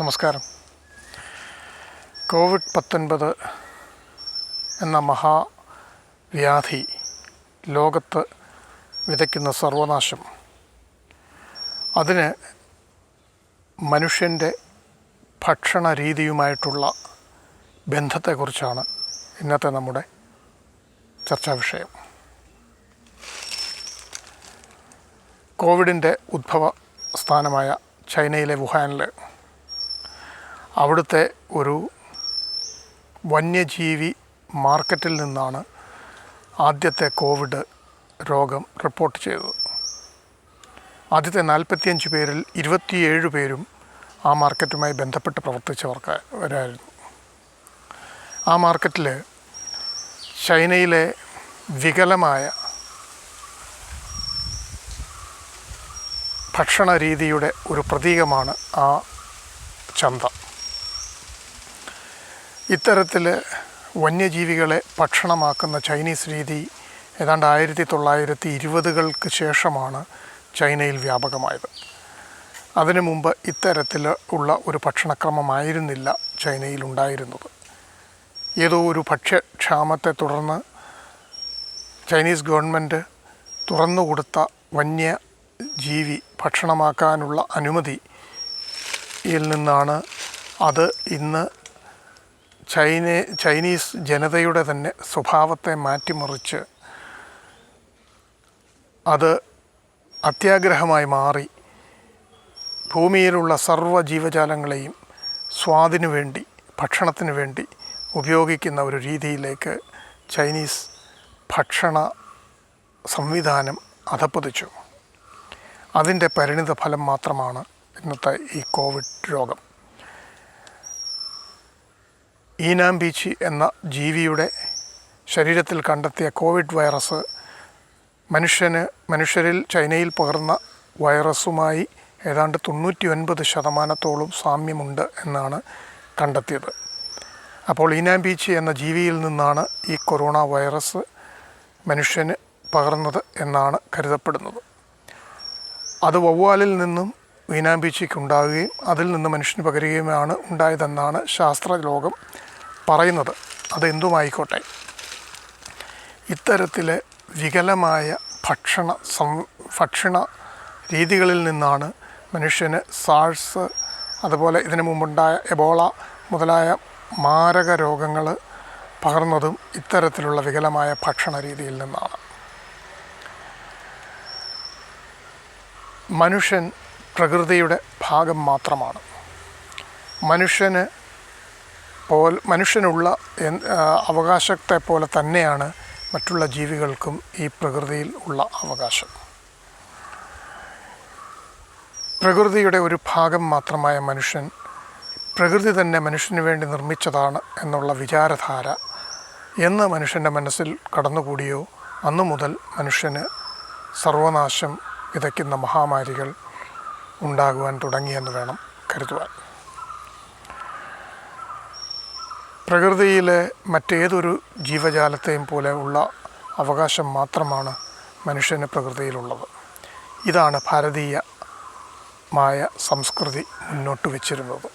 നമസ്കാരം. കോവിഡ് പത്തൊൻപത് എന്ന മഹാവ്യാധി ലോകത്ത് വിതയ്ക്കുന്ന സർവനാശം. അതിന് മനുഷ്യന്റെ ഭക്ഷണ രീതിയുമായിട്ടുള്ള ബന്ധത്തെക്കുറിച്ചാണ് ഇന്നത്തെ നമ്മുടെ ചർച്ചാ വിഷയം. കോവിഡിന്റെ ഉദ്ഭവ സ്ഥാനമായ ചൈനയിലെ വുഹാനിൽ അവിടുത്തെ ഒരു വന്യജീവി മാർക്കറ്റിൽ നിന്നാണ് ആദ്യത്തെ കോവിഡ് രോഗം റിപ്പോർട്ട് ചെയ്തത്. ആദ്യത്തെ നാൽപ്പത്തിയഞ്ച് പേരിൽ ഇരുപത്തിയേഴ് പേരും ആ മാർക്കറ്റുമായി ബന്ധപ്പെട്ട് പ്രവർത്തിച്ചവർക്കായിരുന്നു ആ മാർക്കറ്റിൽ ചൈനയിലെ വികലമായ ഭക്ഷണ രീതിയുടെ ഒരു പ്രതീകമാണ് ആ ചന്ത. ഇത്തരത്തിൽ വന്യജീവികളെ ഭക്ഷണമാക്കുന്ന ചൈനീസ് രീതി ഏതാണ്ട് ആയിരത്തി തൊള്ളായിരത്തി ഇരുപതുകൾക്ക് ശേഷമാണ് ചൈനയിൽ വ്യാപകമായത്. അതിനു മുമ്പ് ഇത്തരത്തിൽ ഉള്ള ഒരു ഭക്ഷണക്രമമായിരുന്നില്ല ചൈനയിൽ ഉണ്ടായിരുന്നത്. ഏതോ ഒരു ഭക്ഷ്യക്ഷാമത്തെ തുടർന്ന് ചൈനീസ് ഗവൺമെന്റ് തുറന്നുകൊടുത്ത വന്യ ജീവി ഭക്ഷണമാക്കാനുള്ള അനുമതിയിൽ നിന്നാണ് അത് ഇന്ന് ചൈന ചൈനീസ് ജനതയുടെ തന്നെ സ്വഭാവത്തെ മാറ്റിമറിച്ച് അത് അത്യാഗ്രഹമായി മാറി. ഭൂമിയിലുള്ള സർവ ജീവജാലങ്ങളെയും സ്വാദിനു വേണ്ടി ഭക്ഷണത്തിന് വേണ്ടി ഉപയോഗിക്കുന്ന ഒരു രീതിയിലേക്ക് ചൈനീസ് ഭക്ഷണ സംവിധാനം അധപ്പതിച്ചു അതിന്റെ പരിണിത ഫലം മാത്രമാണ് ഇന്നത്തെ ഈ കോവിഡ് രോഗം. ഈനാം ബീച്ചി എന്ന ജീവിയുടെ ശരീരത്തിൽ കണ്ടെത്തിയ കോവിഡ് വൈറസ് മനുഷ്യന് മനുഷ്യരിൽ ചൈനയിൽ പകർന്ന വൈറസുമായി ഏതാണ്ട് തൊണ്ണൂറ്റി ഒൻപത് ശതമാനത്തോളം സാമ്യമുണ്ട് എന്നാണ് കണ്ടെത്തിയത്. അപ്പോൾ ഈനാംബീച്ചി എന്ന ജീവിയിൽ നിന്നാണ് ഈ കൊറോണ വൈറസ് മനുഷ്യന് പകർന്നത് എന്നാണ് കരുതപ്പെടുന്നത്. അത് വവ്വാലിൽ നിന്നും വീനാമ്പീച്ചിക്ക് ഉണ്ടാവുകയും അതിൽ നിന്ന് മനുഷ്യന് പകരുകയുമാണ് ഉണ്ടായതെന്നാണ് ശാസ്ത്രലോകം പറയുന്നത്. അതെന്തുമായിക്കോട്ടെ? ഇത്തരത്തിലെ വികലമായ ഭക്ഷണ സം ഭക്ഷണ രീതികളിൽ നിന്നാണ് മനുഷ്യന് സാഴ്സ് അതുപോലെ ഇതിനു മുമ്പുണ്ടായ എബോള മുതലായ മാരക രോഗങ്ങൾ പകർന്നതും ഇത്തരത്തിലുള്ള വികലമായ ഭക്ഷണ രീതിയിൽ നിന്നാണ്. മനുഷ്യൻ പ്രകൃതിയുടെ ഭാഗം മാത്രമാണ്. മനുഷ്യന് പോൽ മനുഷ്യനുള്ള അവകാശത്തെ പോലെ തന്നെയാണ് മറ്റുള്ള ജീവികൾക്കും ഈ പ്രകൃതിയിൽ ഉള്ള അവകാശം. പ്രകൃതിയുടെ ഒരു ഭാഗം മാത്രമായ മനുഷ്യൻ പ്രകൃതി തന്നെ മനുഷ്യന് വേണ്ടി നിർമ്മിച്ചതാണ് എന്നുള്ള വിചാരധാര എന്ന് മനുഷ്യന്റെ മനസ്സിൽ കടന്നുകൂടിയോ അന്നു മുതൽ മനുഷ്യന് സർവനാശം വിതയ്ക്കുന്ന മഹാമാരികൾ ഉണ്ടാകുവാൻ തുടങ്ങിയെന്ന് വേണം കരുതുവാൻ. പ്രകൃതിയിലെ മറ്റേതൊരു ജീവജാലത്തെയും പോലെ ഉള്ള അവകാശം മാത്രമാണ് മനുഷ്യന് പ്രകൃതിയിലുള്ളത്. ഇതാണ് ഭാരതീയമായ സംസ്കൃതി മുന്നോട്ട് വച്ചിരുന്നത്.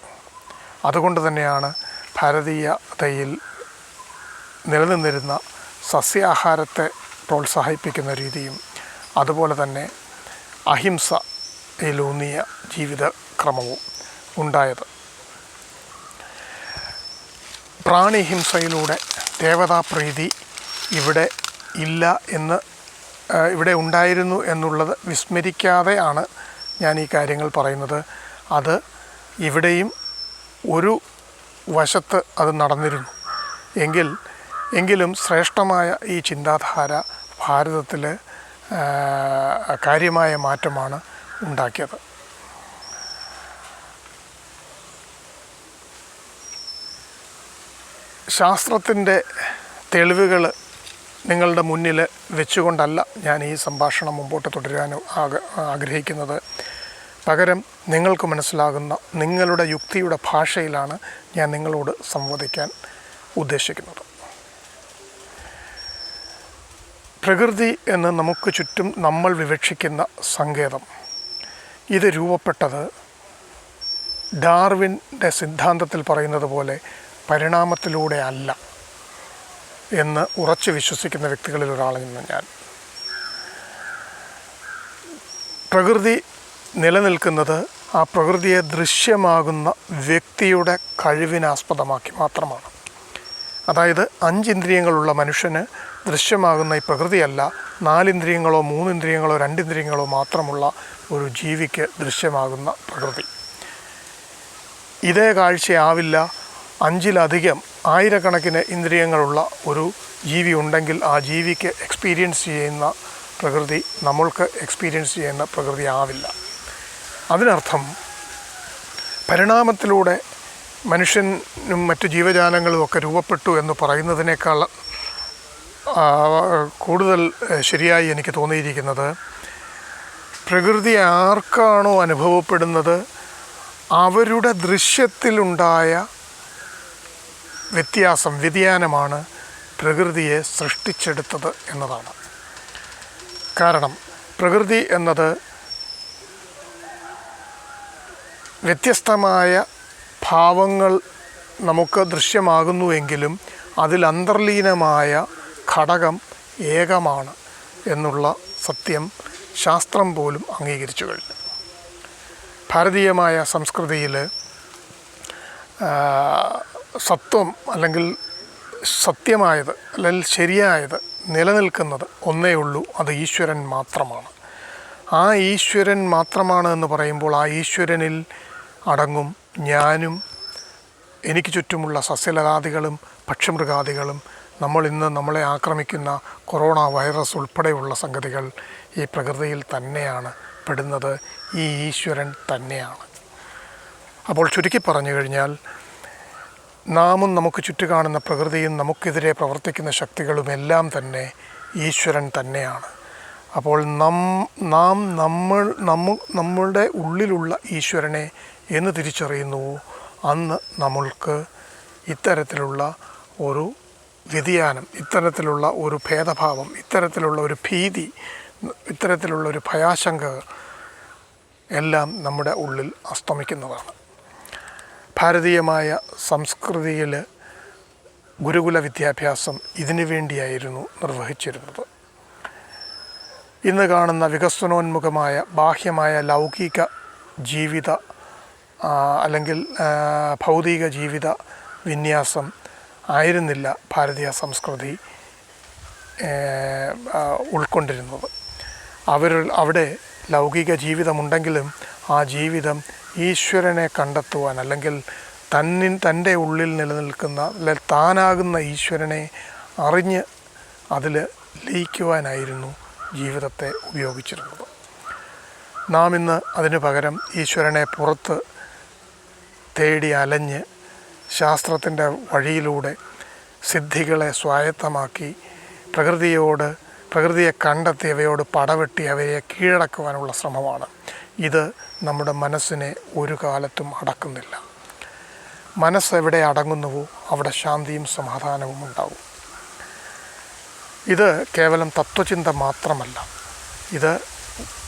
അതുകൊണ്ട് തന്നെയാണ് ഭാരതീയതയിൽ നിലനിന്നിരുന്ന സസ്യാഹാരത്തെ പ്രോത്സാഹിപ്പിക്കുന്ന രീതിയും അതുപോലെ തന്നെ അഹിംസയിലൂന്നിയ ജീവിതക്രമവും ഉണ്ടായത്. പ്രാണിഹിംസയിലൂടെ ദേവതാപ്രീതി ഇവിടെ ഇല്ല എന്ന് ഇവിടെ ഉണ്ടായിരുന്നു എന്നുള്ളത് വിസ്മരിക്കാതെയാണ് ഞാൻ ഈ കാര്യങ്ങൾ പറയുന്നത്. അത് ഇവിടെയും ഒരു വശത്ത് അത് നടന്നിരുന്നു. എങ്കിൽ എങ്കിലും ശ്രേഷ്ഠമായ ഈ ചിന്താധാര ഭാരതത്തിൽ കാര്യമായ മാറ്റമാണ് ഉണ്ടാക്കിയത്. ശാസ്ത്രത്തിന്റെ തെളിവുകൾ നിങ്ങളുടെ മുന്നിൽ വെച്ചുകൊണ്ടല്ല ഞാൻ ഈ സംഭാഷണം മുമ്പോട്ട് തുടരാൻ ആഗ്രഹിക്കുന്നത്. പകരം നിങ്ങൾക്ക് മനസ്സിലാകുന്ന നിങ്ങളുടെ യുക്തിയുടെ ഭാഷയിലാണ് ഞാൻ നിങ്ങളോട് സംവദിക്കാൻ ഉദ്ദേശിക്കുന്നത്. പ്രകൃതി എന്ന് നമുക്ക് ചുറ്റും നമ്മൾ വിവക്ഷിക്കുന്ന സങ്കേതം. ഇത് രൂപപ്പെട്ടത് ഡാർവിന്റെ സിദ്ധാന്തത്തിൽ പറയുന്നത് പോലെ പരിണാമത്തിലൂടെ അല്ല എന്ന് ഉറച്ചു വിശ്വസിക്കുന്ന വ്യക്തികളിൽ ഒരാളെന്ന് ഞാൻ. പ്രകൃതി നിലനിൽക്കുന്നത് ആ പ്രകൃതിയെ ദൃശ്യമാകുന്ന വ്യക്തിയുടെ കഴിവിനാസ്പദമാക്കി മാത്രമാണ്. അതായത് അഞ്ചിന്ദ്രിയങ്ങളുള്ള മനുഷ്യന് ദൃശ്യമാകുന്ന ഈ പ്രകൃതിയല്ല. നാലിന്ദ്രിയങ്ങളോ മൂന്നിന്ദ്രിയങ്ങളോ രണ്ടിന്ദ്രിയങ്ങളോ മാത്രമുള്ള ഒരു ജീവിക്ക് ദൃശ്യമാകുന്ന പ്രകൃതി. ഇതേ കാഴ്ചയാവില്ല. അഞ്ചിലധികം ആയിരക്കണക്കിന് ഇന്ദ്രിയങ്ങളുള്ള ഒരു ജീവി ഉണ്ടെങ്കിൽ ആ ജീവിക്ക് എക്സ്പീരിയൻസ് ചെയ്യുന്ന പ്രകൃതി നമ്മൾക്ക് എക്സ്പീരിയൻസ് ചെയ്യുന്ന പ്രകൃതി ആവില്ല. അതിനർത്ഥം പരിണാമത്തിലൂടെ മനുഷ്യനും മറ്റു ജീവജാലങ്ങളും ഒക്കെ രൂപപ്പെട്ടു എന്ന് പറയുന്നതിനേക്കാൾ കൂടുതൽ ശരിയായി എനിക്ക് തോന്നിയിരിക്കുന്നത് പ്രകൃതി ആർക്കാണോ അനുഭവപ്പെടുന്നത് അവരുടെ ദൃശ്യത്തിലുണ്ടായ വ്യത്യാസം വ്യതിയാനമാണ് പ്രകൃതിയെ സൃഷ്ടിച്ചെടുത്തത് എന്നതാണ്. കാരണം പ്രകൃതി എന്നത് വ്യത്യസ്തമായ ഭാവങ്ങൾ നമുക്ക് ദൃശ്യമാകുന്നുവെങ്കിലും അതിൽ അന്തർലീനമായ ഘടകം ഏകമാണ് എന്നുള്ള സത്യം ശാസ്ത്രം പോലും അംഗീകരിച്ചു കഴിഞ്ഞു. ഭാരതീയമായ സംസ്കൃതിയിൽ സത്വം അല്ലെങ്കിൽ സത്യമായത് അല്ലെങ്കിൽ ശരിയായത് നിലനിൽക്കുന്നത് ഒന്നേ ഉള്ളൂ അത് ഈശ്വരൻ മാത്രമാണ്. ആ ഈശ്വരൻ മാത്രമാണ് എന്ന് പറയുമ്പോൾ ആ ഈശ്വരനിൽ അടങ്ങും ഞാനും എനിക്ക് ചുറ്റുമുള്ള സസ്യലതാദികളും പക്ഷിമൃഗാദികളും നമ്മൾ ഇന്ന് നമ്മളെ ആക്രമിക്കുന്ന കൊറോണ വൈറസ് ഉൾപ്പെടെയുള്ള സംഗതികൾ ഈ പ്രകൃതിയിൽ തന്നെയാണ്. പെടുന്നത് ഈ ഈശ്വരൻ തന്നെയാണ്. അപ്പോൾ ചുരുക്കി പറഞ്ഞു കഴിഞ്ഞാൽ നാമും നമുക്ക് ചുറ്റു കാണുന്ന പ്രകൃതിയും നമുക്കെതിരെ പ്രവർത്തിക്കുന്ന ശക്തികളുമെല്ലാം തന്നെ ഈശ്വരൻ തന്നെയാണ്. അപ്പോൾ നം നാം നമ്മൾ നമ്മ നമ്മളുടെ ഉള്ളിലുള്ള ഈശ്വരനെ എന്ന് തിരിച്ചറിയുന്നുവോ? അന്ന് നമ്മൾക്ക് ഇത്തരത്തിലുള്ള ഒരു വ്യതിയാനം ഇത്തരത്തിലുള്ള ഒരു ഭേദഭാവം ഇത്തരത്തിലുള്ള ഒരു ഭീതി ഇത്തരത്തിലുള്ള ഒരു ഭയാശങ്ക എല്ലാം നമ്മുടെ ഉള്ളിൽ അസ്തമിക്കുന്നതാണ്. ഭാരതീയമായ സംസ്കൃതിയിൽ ഗുരുകുല വിദ്യാഭ്യാസം ഇതിനു വേണ്ടിയായിരുന്നു നിർവഹിച്ചിരുന്നത്. ഇന്ന് കാണുന്ന വികസനോന്മുഖമായ ബാഹ്യമായ ലൗകിക ജീവിത അല്ലെങ്കിൽ ഭൗതിക ജീവിത വിന്യാസം ആയിരുന്നില്ല ഭാരതീയ സംസ്കൃതി ഉൾക്കൊണ്ടിരുന്നത്. അവർ അവിടെ ലൗകിക ജീവിതമുണ്ടെങ്കിലും ആ ജീവിതം ഈശ്വരനെ കണ്ടെത്തുവാൻ അല്ലെങ്കിൽ തന്നിൻ തന്റെ ഉള്ളിൽ നിലനിൽക്കുന്ന അല്ലെങ്കിൽ താനാകുന്ന ഈശ്വരനെ അറിഞ്ഞ് അതിൽ ലയിക്കുവാനായിരുന്നു ജീവിതത്തെ ഉപയോഗിച്ചിരുന്നത്. നാം ഇന്ന് അതിനു പകരം ഈശ്വരനെ പുറത്ത് തേടി അലഞ്ഞ് ശാസ്ത്രത്തിന്റെ വഴിയിലൂടെ സിദ്ധികളെ സ്വായത്തമാക്കി പ്രകൃതിയോട് പ്രകൃതിയെ കണ്ടെത്തി അവയോട് പടവെട്ടി അവയെ കീഴടക്കുവാനുള്ള ശ്രമമാണ്. ഇത് നമ്മുടെ മനസ്സിനെ ഒരു കാലത്തും അടക്കുന്നില്ല. മനസ്സെവിടെ അടങ്ങുന്നുവോ അവിടെ ശാന്തിയും സമാധാനവും ഉണ്ടാവും. ഇത് കേവലം തത്വചിന്ത മാത്രമല്ല. ഇത്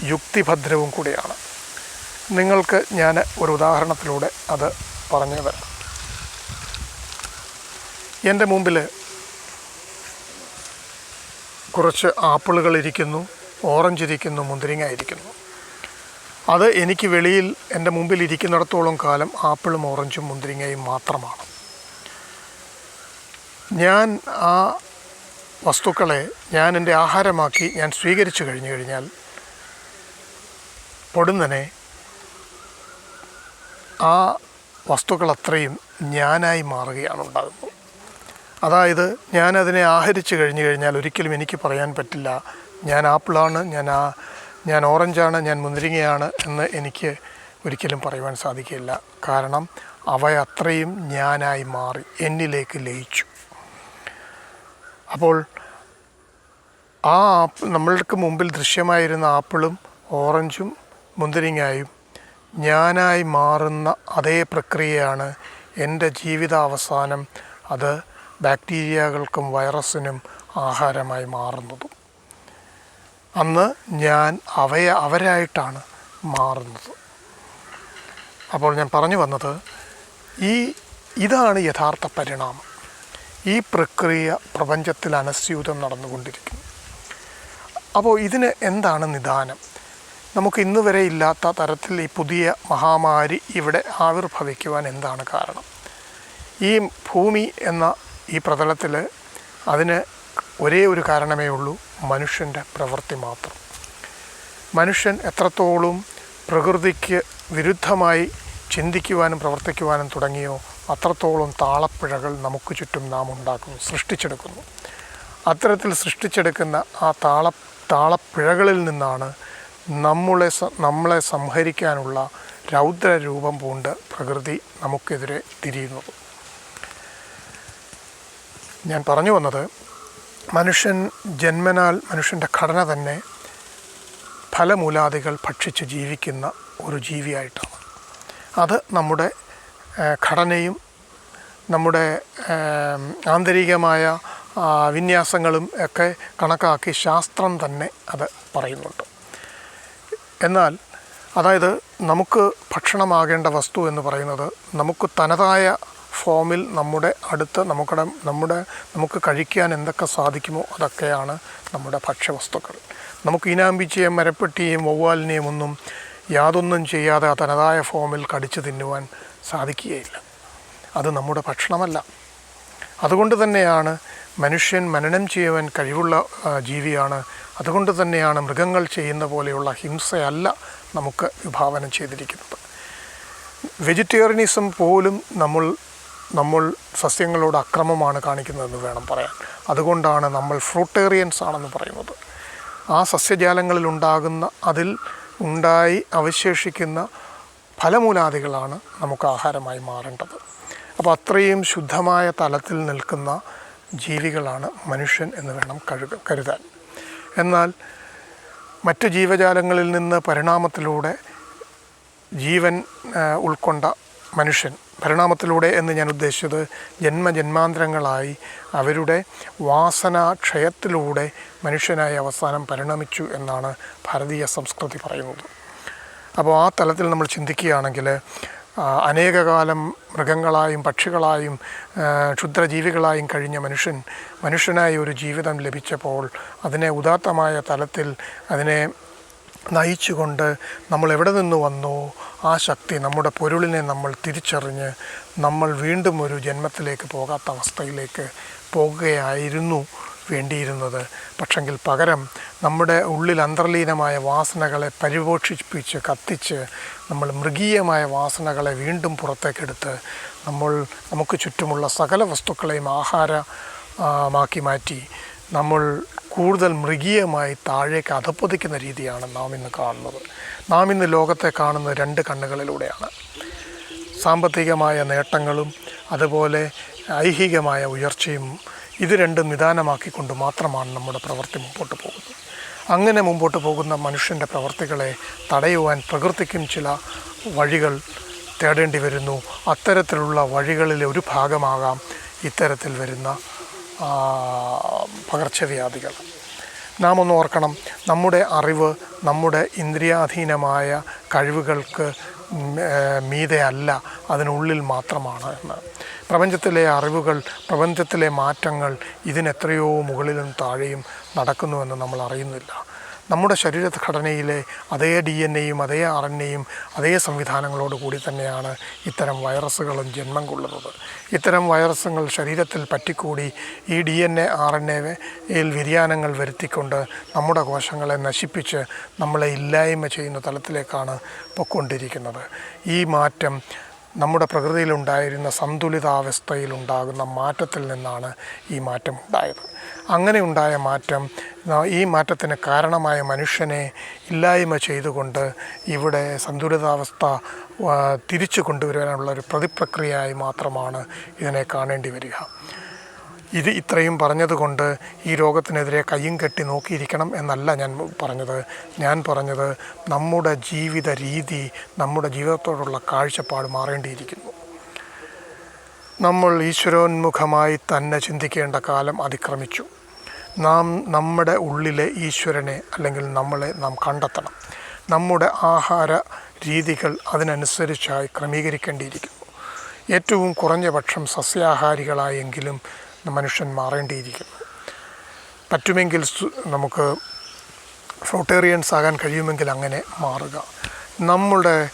യുക്തിഭദ്രവും കൂടിയാണ്. നിങ്ങൾക്ക് ഞാൻ ഒരു ഉദാഹരണത്തിലൂടെ അത് പറഞ്ഞു തരാം എന്റെ മുമ്പിൽ കുറച്ച് ആപ്പിളുകൾ ഇരിക്കുന്നു ഓറഞ്ച് ഇരിക്കുന്നു മുന്തിരിങ്ങ ഇരിക്കുന്നു. അത് എനിക്ക് വെളിയിൽ എന്റെ മുമ്പിൽ ഇരിക്കുന്നിടത്തോളം കാലം ആപ്പിളും ഓറഞ്ചും മുന്തിരിങ്ങയും മാത്രമാണ്. ഞാൻ ആ വസ്തുക്കളെ ഞാൻ എന്റെ ആഹാരമാക്കി ഞാൻ സ്വീകരിച്ചു കഴിഞ്ഞു കഴിഞ്ഞാൽ പൊടുന്നനെ ആ വസ്തുക്കൾ അത്രയും ഞാനായി മാറുകയാണ് ഉണ്ടാകുന്നത്. അതായത് ഞാനതിനെ ആഹരിച്ചു കഴിഞ്ഞു കഴിഞ്ഞാൽ ഒരിക്കലും എനിക്ക് പറയാൻ പറ്റില്ല. ഞാൻ ആപ്പിളാണ് ഞാൻ ആ ഞാൻ ഓറഞ്ചാണ് ഞാൻ മുന്തിരിങ്ങയാണ് എന്ന് എനിക്ക് ഒരിക്കലും പറയുവാൻ സാധിക്കില്ല കാരണം അവ അത്രയും ഞാനായി മാറി എന്നിലേക്ക് ലയിച്ചു. അപ്പോൾ ആ ആപ്പ് നമ്മൾക്ക് മുമ്പിൽ ദൃശ്യമായിരുന്ന ആപ്പിളും ഓറഞ്ചും മുന്തിരിങ്ങായും ഞാനായി മാറുന്ന അതേ പ്രക്രിയയാണ് എന്റെ ജീവിതാവസാനം. അത് ബാക്ടീരിയകൾക്കും വൈറസിനും ആഹാരമായി മാറുന്നതും. അന്ന് ഞാൻ അവയെ അവരായിട്ടാണ് മാറുന്നത്. അപ്പോൾ ഞാൻ പറഞ്ഞു വന്നത് ഈ ഇതാണ് യഥാർത്ഥ പരിണാമം. ഈ പ്രക്രിയ പ്രപഞ്ചത്തിൽ അനസ്യൂതം നടന്നുകൊണ്ടിരിക്കുന്നു. അപ്പോൾ ഇതിന് എന്താണ് നിദാനം? നമുക്ക് ഇന്ന് വരെ ഇല്ലാത്ത തരത്തിൽ ഈ പുതിയ മഹാമാരി ഇവിടെ ആവിർഭവിക്കുവാൻ എന്താണ് കാരണം? ഈ ഭൂമി എന്ന ഈ പ്രതലത്തിൽ അതിന് ഒരേ ഒരു കാരണമേ ഉള്ളൂ മനുഷ്യന്റെ പ്രവൃത്തി മാത്രം. മനുഷ്യൻ എത്രത്തോളം പ്രകൃതിക്ക് വിരുദ്ധമായി ചിന്തിക്കുവാനും പ്രവർത്തിക്കുവാനും തുടങ്ങിയോ അത്രത്തോളം താളപ്പിഴകൾ നമുക്ക് ചുറ്റും നാം ഉണ്ടാക്കുന്നു സൃഷ്ടിച്ചെടുക്കുന്നു. അത്തരത്തിൽ സൃഷ്ടിച്ചെടുക്കുന്ന ആ താള താളപ്പിഴകളിൽ നിന്നാണ് നമ്മളെ നമ്മളെ സംഹരിക്കാനുള്ള രൗദ്ര രൂപം പൂണ്ട് പ്രകൃതി നമുക്കെതിരെ തിരിയുന്നത്. ഞാൻ പറഞ്ഞു വന്നത് മനുഷ്യൻ ജന്മനാൽ മനുഷ്യന്റെ ഘടന തന്നെ ഫലമൂലാദികൾ ഭക്ഷിച്ച് ജീവിക്കുന്ന ഒരു ജീവിയായിട്ടാണ്. അത് നമ്മുടെ ഘടനയും നമ്മുടെ ആന്തരികമായ വിന്യാസങ്ങളും ഒക്കെ കണക്കാക്കി ശാസ്ത്രം തന്നെ അത് പറയുന്നുണ്ട്. എന്നാൽ അതായത് നമുക്ക് ഭക്ഷണമാകേണ്ട വസ്തു എന്ന് പറയുന്നത് നമുക്ക് തനതായ ഫോമിൽ നമ്മുടെ അടുത്ത് നമുക്കടെ നമ്മുടെ നമുക്ക് കഴിക്കാൻ എന്തൊക്കെ സാധിക്കുമോ അതൊക്കെയാണ് നമ്മുടെ ഭക്ഷ്യവസ്തുക്കൾ. നമുക്ക് ഇനാമ്പിച്ചയും മരപ്പെട്ടിയെയും വവ്വാലിനെയും ഒന്നും യാതൊന്നും ചെയ്യാതെ തനതായ ഫോമിൽ കടിച്ചു തിന്നുവാൻ സാധിക്കുകയില്ല. അത് നമ്മുടെ ഭക്ഷണമല്ല. അതുകൊണ്ട് തന്നെയാണ് മനുഷ്യൻ മനനം ചെയ്യുവാൻ കഴിവുള്ള ജീവിയാണ്. അതുകൊണ്ട് തന്നെയാണ് മൃഗങ്ങൾ ചെയ്യുന്ന പോലെയുള്ള ഹിംസയല്ല നമുക്ക് വിഭാവനം ചെയ്തിരിക്കുന്നത്. വെജിറ്റേറിയനിസം പോലും നമ്മൾ നമ്മൾ സസ്യങ്ങളോട് അക്രമമാണ് കാണിക്കുന്നതെന്ന് വേണം പറയാൻ. അതുകൊണ്ടാണ് നമ്മൾ ഫ്രൂട്ടേറിയൻസ് ആണെന്ന് പറയുന്നത്. ആ സസ്യജാലങ്ങളിൽ ഉണ്ടാകുന്ന അതിൽ ഉണ്ടായി അവശേഷിക്കുന്ന ഫലമൂലാദികളാണ് നമുക്ക് ആഹാരമായി മാറേണ്ടത്. അപ്പോൾ അത്രയും ശുദ്ധമായ തലത്തിൽ നിൽക്കുന്ന ജീവികളാണ് മനുഷ്യൻ എന്ന് വേണം കഴുക കരുതാൻ. എന്നാൽ മറ്റ് ജീവജാലങ്ങളിൽ നിന്ന് പരിണാമത്തിലൂടെ ജീവൻ ഉൾക്കൊണ്ട മനുഷ്യൻ. പരിണാമത്തിലൂടെ എന്ന് ഞാൻ ഉദ്ദേശിച്ചത് ജന്മജന്മാന്തരങ്ങളായി അവരുടെ വാസനാക്ഷയത്തിലൂടെ മനുഷ്യനായി അവസാനം പരിണമിച്ചു എന്നാണ് ഭാരതീയ സംസ്കൃതി പറയുന്നത്. അപ്പോൾ ആ തലത്തിൽ നമ്മൾ ചിന്തിക്കുകയാണെങ്കിൽ അനേകകാലം മൃഗങ്ങളായും പക്ഷികളായും ക്ഷുദ്രജീവികളായും കഴിഞ്ഞ മനുഷ്യൻ മനുഷ്യനായി ഒരു ജീവിതം ലഭിച്ചപ്പോൾ അതിനെ ഉദാത്തമായ തലത്തിൽ അതിനെ നയിച്ചുകൊണ്ട് നമ്മൾ എവിടെ നിന്ന് വന്നോ ആ ശക്തി നമ്മുടെ പൊരുളിനെ നമ്മൾ തിരിച്ചറിഞ്ഞ് നമ്മൾ വീണ്ടും ഒരു ജന്മത്തിലേക്ക് പോകാത്ത അവസ്ഥയിലേക്ക് പോകുകയായിരുന്നു വേണ്ടിയിരുന്നത്. പക്ഷെങ്കിൽ പകരം നമ്മുടെ ഉള്ളിൽ അന്തർലീനമായ വാസനകളെ പരിപോഷിപ്പിച്ച് കത്തിച്ച് നമ്മൾ മൃഗീയമായ വാസനകളെ വീണ്ടും പുറത്തേക്കെടുത്ത് നമ്മൾ നമുക്ക് ചുറ്റുമുള്ള സകല വസ്തുക്കളെയും ആഹാരമാക്കി മാറ്റി നമ്മൾ കൂടുതൽ മൃഗീയമായി താഴേക്ക് അധപ്പതിക്കുന്ന രീതിയാണ് നാം ഇന്ന് കാണുന്നത്. നാം ഇന്ന് ലോകത്തെ കാണുന്ന രണ്ട് കണ്ണുകളിലൂടെയാണ്. സാമ്പത്തികമായ നേട്ടങ്ങളും അതുപോലെ ഐഹികമായ ഉയർച്ചയും ഇത് രണ്ടും നിദാനമാക്കിക്കൊണ്ട് മാത്രമാണ് നമ്മുടെ പ്രവൃത്തി മുമ്പോട്ട് പോകുന്നത്. അങ്ങനെ മുമ്പോട്ട് പോകുന്ന മനുഷ്യന്റെ പ്രവൃത്തികളെ തടയുവാൻ പ്രകൃതിക്കും ചില വഴികൾ തേടേണ്ടി വരുന്നു. അത്തരത്തിലുള്ള വഴികളിലെ ഒരു ഭാഗമാകാം ഇത്തരത്തിൽ വരുന്ന പകർച്ചവ്യാധികൾ. നാം ഒന്ന് ഓർക്കണം. നമ്മുടെ അറിവ് നമ്മുടെ ഇന്ദ്രിയാധീനമായ കഴിവുകൾക്ക് മീതയല്ല അതിനുള്ളിൽ മാത്രമാണ് എന്ന്. പ്രപഞ്ചത്തിലെ അറിവുകൾ പ്രപഞ്ചത്തിലെ മാറ്റങ്ങൾ ഇതിനെത്രയോ മുകളിലും താഴെയും നടക്കുന്നുവെന്ന് നമ്മൾ അറിയുന്നില്ല. നമ്മുടെ ശരീരഘടനയിലെ അതേ ഡി എൻ എയും അതേ ആർ എൻ എയും അതേ സംവിധാനങ്ങളോട് കൂടി തന്നെയാണ് ഇത്തരം വൈറസുകളും ജന്മം കൊള്ളുന്നത്. ഇത്തരം വൈറസുകൾ ശരീരത്തിൽ പറ്റിക്കൂടി ഈ D N A R N എയിൽ വ്യതിയാനങ്ങൾ വരുത്തിക്കൊണ്ട് നമ്മുടെ കോശങ്ങളെ നശിപ്പിച്ച് നമ്മളെ ഇല്ലായ്മ ചെയ്യുന്ന തലത്തിലേക്കാണ് പൊക്കൊണ്ടിരിക്കുന്നത് ഈ മാറ്റം നമ്മുടെ പ്രകൃതിയിലുണ്ടായിരുന്ന സന്തുലിതാവസ്ഥയിലുണ്ടാകുന്ന മാറ്റത്തിൽ നിന്നാണ് ഈ മാറ്റം ഉണ്ടായത്. അങ്ങനെ ഉണ്ടായ മാറ്റം ഈ മാറ്റത്തിന് കാരണമായ മനുഷ്യനെ ഇല്ലായ്മ ചെയ്തുകൊണ്ട് ഇവിടെ സന്തുലിതാവസ്ഥ തിരിച്ചു കൊണ്ടുവരാനുള്ള ഒരു പ്രതിപ്രക്രിയയായി മാത്രമാണ് ഇതിനെ കാണേണ്ടി വരിക. ഇത് ഇത്രയും പറഞ്ഞതുകൊണ്ട് ഈ രോഗത്തിനെതിരെ കയ്യും കെട്ടി നോക്കിയിരിക്കണം എന്നല്ല ഞാൻ പറഞ്ഞത്. ഞാൻ പറഞ്ഞത് നമ്മുടെ ജീവിത രീതി നമ്മുടെ ജീവിതത്തോടുള്ള കാഴ്ചപ്പാട് മാറേണ്ടിയിരിക്കുന്നു. നമ്മൾ ഈശ്വരോന്മുഖമായി തന്നെ ചിന്തിക്കേണ്ട കാലം അതിക്രമിച്ചു. നാം നമ്മുടെ ഉള്ളിലെ ഈശ്വരനെ അല്ലെങ്കിൽ നമ്മളെ നാം കണ്ടെത്തണം. നമ്മുടെ ആഹാര രീതികൾ അതിനനുസരിച്ചായി ക്രമീകരിക്കേണ്ടിയിരിക്കുന്നു. ഏറ്റവും കുറഞ്ഞ പക്ഷം സസ്യാഹാരികളായെങ്കിലും മനുഷ്യൻ മാറേണ്ടിയിരിക്കുന്നു. പറ്റുമെങ്കിൽ നമുക്ക് ഫ്രോട്ടേറിയൻസ് ആകാൻ കഴിയുമെങ്കിൽ അങ്ങനെ മാറുക. നമ്മുടെ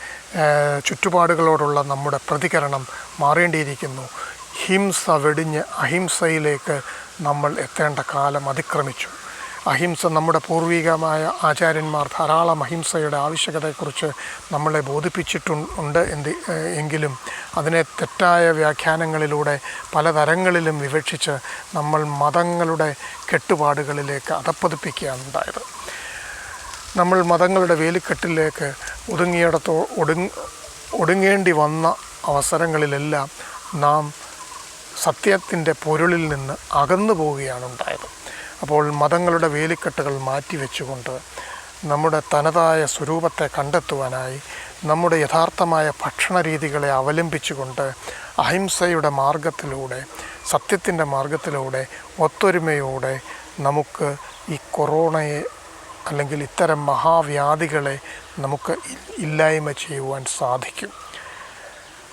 ചുറ്റുപാടുകളോടുള്ള നമ്മുടെ പ്രതികരണം മാറേണ്ടിയിരിക്കുന്നു. ഹിംസ വെടിഞ്ഞ് അഹിംസയിലേക്ക് നമ്മൾ എത്തേണ്ട കാലം അതിക്രമിച്ചു. അഹിംസ നമ്മുടെ പൂർവികമായ ആചാര്യന്മാർ ധാരാളം അഹിംസയുടെ ആവശ്യകതയെക്കുറിച്ച് നമ്മളെ ബോധിപ്പിച്ചിട്ടുണ്ട് എന്ത് എങ്കിലും അതിനെ തെറ്റായ വ്യാഖ്യാനങ്ങളിലൂടെ പലതരങ്ങളിലും വിവക്ഷിച്ച് നമ്മൾ മതങ്ങളുടെ കെട്ടുപാടുകളിലേക്ക് അതപ്പതിപ്പിക്കുകയാണ് ഉണ്ടായത്. നമ്മൾ മതങ്ങളുടെ വേലിക്കെട്ടിലേക്ക് ഒതുങ്ങിയിടത്തോ ഒടുങ് ഒടുങ്ങേണ്ടി വന്ന അവസരങ്ങളിലെല്ലാം നാം സത്യത്തിന്റെ പൊരുളിൽ നിന്ന് അകന്നു പോവുകയാണ് ഉണ്ടായത്. അപ്പോൾ മതങ്ങളുടെ വേലിക്കെട്ടുകൾ മാറ്റിവെച്ചുകൊണ്ട് നമ്മുടെ തനതായ സ്വരൂപത്തെ കണ്ടെത്തുവാനായി നമ്മുടെ യഥാർത്ഥമായ ഭക്ഷണ രീതികളെ അവലംബിച്ചുകൊണ്ട് അഹിംസയുടെ മാർഗത്തിലൂടെ സത്യത്തിന്റെ മാർഗത്തിലൂടെ ഒത്തൊരുമയോടെ നമുക്ക് ഈ കൊറോണയെ അല്ലെങ്കിൽ ഇത്തരം മഹാവ്യാധികളെ നമുക്ക് ഇല്ലായ്മ ചെയ്യുവാൻ സാധിക്കും.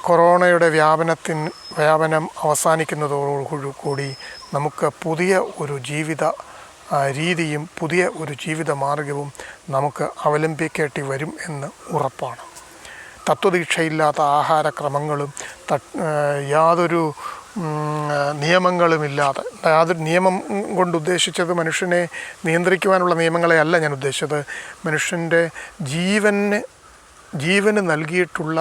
കൊറോണയുടെ വ്യാപനത്തിന് വ്യാപനം അവസാനിക്കുന്നതോടുകൂടി നമുക്ക് പുതിയ ഒരു ജീവിത രീതിയും പുതിയ ഒരു ജീവിത മാർഗവും നമുക്ക് അവലംബിക്കേണ്ടി വരും എന്ന് ഉറപ്പാണ്. തത്വദീക്ഷയില്ലാത്ത ആഹാരക്രമങ്ങളും യാതൊരു നിയമങ്ങളുമില്ലാതെ യാതൊരു നിയമം കൊണ്ട് ഉദ്ദേശിച്ചത് മനുഷ്യനെ നിയന്ത്രിക്കുവാനുള്ള നിയമങ്ങളെ അല്ല ഞാൻ ഉദ്ദേശിച്ചത്. മനുഷ്യന്റെ ജീവന് ജീവന് നൽകിയിട്ടുള്ള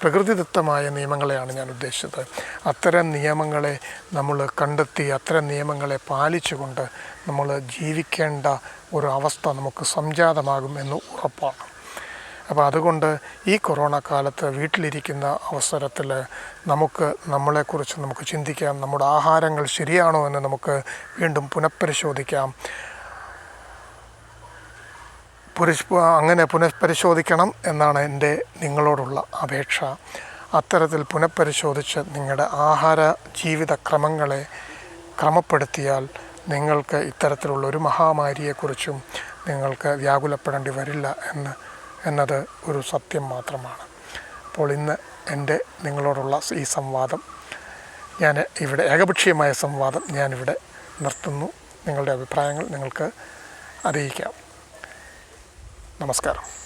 പ്രകൃതിദത്തമായ നിയമങ്ങളെയാണ് ഞാൻ ഉദ്ദേശിച്ചത്. അത്തരം നിയമങ്ങളെ നമ്മൾ കണ്ടെത്തി അത്തരം നിയമങ്ങളെ പാലിച്ചുകൊണ്ട് നമ്മൾ ജീവിക്കേണ്ട ഒരു അവസ്ഥ നമുക്ക് സംജാതമാകും എന്ന് ഉറപ്പാണ്. അപ്പോൾ അതുകൊണ്ട് ഈ കൊറോണ കാലത്ത് വീട്ടിലിരിക്കുന്ന അവസരത്തിൽ നമുക്ക് നമ്മളെക്കുറിച്ച് നമുക്ക് ചിന്തിക്കാം നമ്മുടെ ആഹാരങ്ങൾ ശരിയാണോ എന്ന് നമുക്ക് വീണ്ടും പുനഃപരിശോധിക്കാം. പുരുഷ അങ്ങനെ പുനഃപരിശോധിക്കണം എന്നാണ് എന്റെ നിങ്ങളോടുള്ള അപേക്ഷ. അത്തരത്തിൽ പുനഃപരിശോധിച്ച് നിങ്ങളുടെ ആഹാര ജീവിത ക്രമങ്ങളെ ക്രമപ്പെടുത്തിയാൽ നിങ്ങൾക്ക് ഇത്തരത്തിലുള്ള ഒരു മഹാമാരിയെക്കുറിച്ചും നിങ്ങൾക്ക് വ്യാകുലപ്പെടേണ്ടി വരില്ല എന്ന് എന്നത് ഒരു സത്യം മാത്രമാണ്. അപ്പോൾ ഇന്ന് എന്റെ നിങ്ങളോടുള്ള ഈ സംവാദം ഞാൻ ഇവിടെ ഏകപക്ഷീയമായ സംവാദം ഞാനിവിടെ നിർത്തുന്നു. നിങ്ങളുടെ അഭിപ്രായങ്ങൾ നിങ്ങൾക്ക് അറിയിക്കാം. നമസ്കാരം.